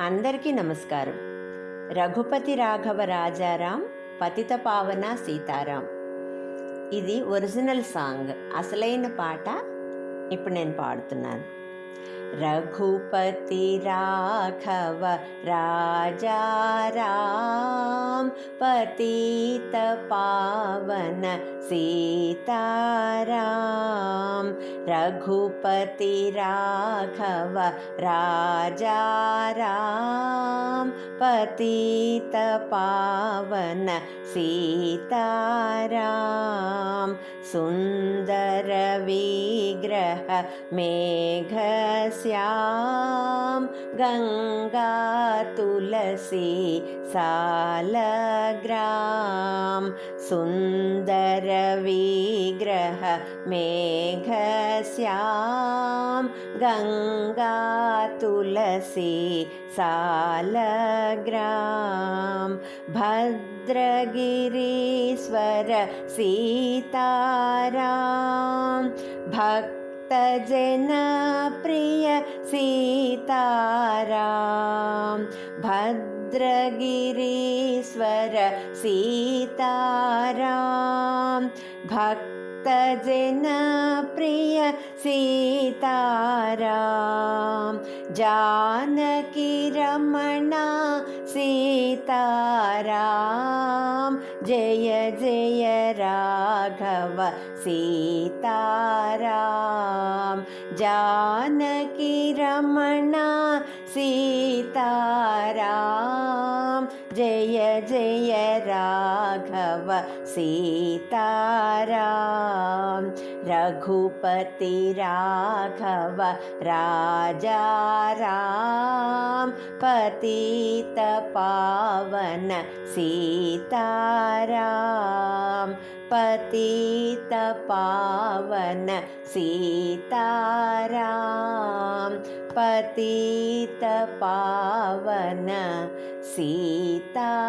అందరికీ నమస్కారం. రఘుపతి రాఘవ రాజారాం పతిత పావన సీతారాం. ఇది ఒరిజినల్ సాంగ్. అసలైన పాట ఇప్పుడు నేను పాడుతున్నాను. రఘుపతి రాఘవ రాజారాం. पतितपावन सीताराम रघुपति राघव राजा रां पतितपावन सीताराम सुन्दर विग्रह मेघ्यां गङ्गा तुलसी सालग्रां सुन्दरविग्रह मेघस्यां गङ्गा तुलसी सालग्रां भद्रगिरीश्वर सीतारां भक् भक्तजनप्रिय सीतारां भद्रगिरीश्वर सीतारां भक्तजनप्रिय सीतारां जानकीरमणा सीतारां जय जय राघव सीतारां जानकीरमणा सीतारां जय जय राघव सीतारां रघुपति राघव राजारां पतितपावन सीतारां पतितपावन सीतारां पतितपावन सीताराम्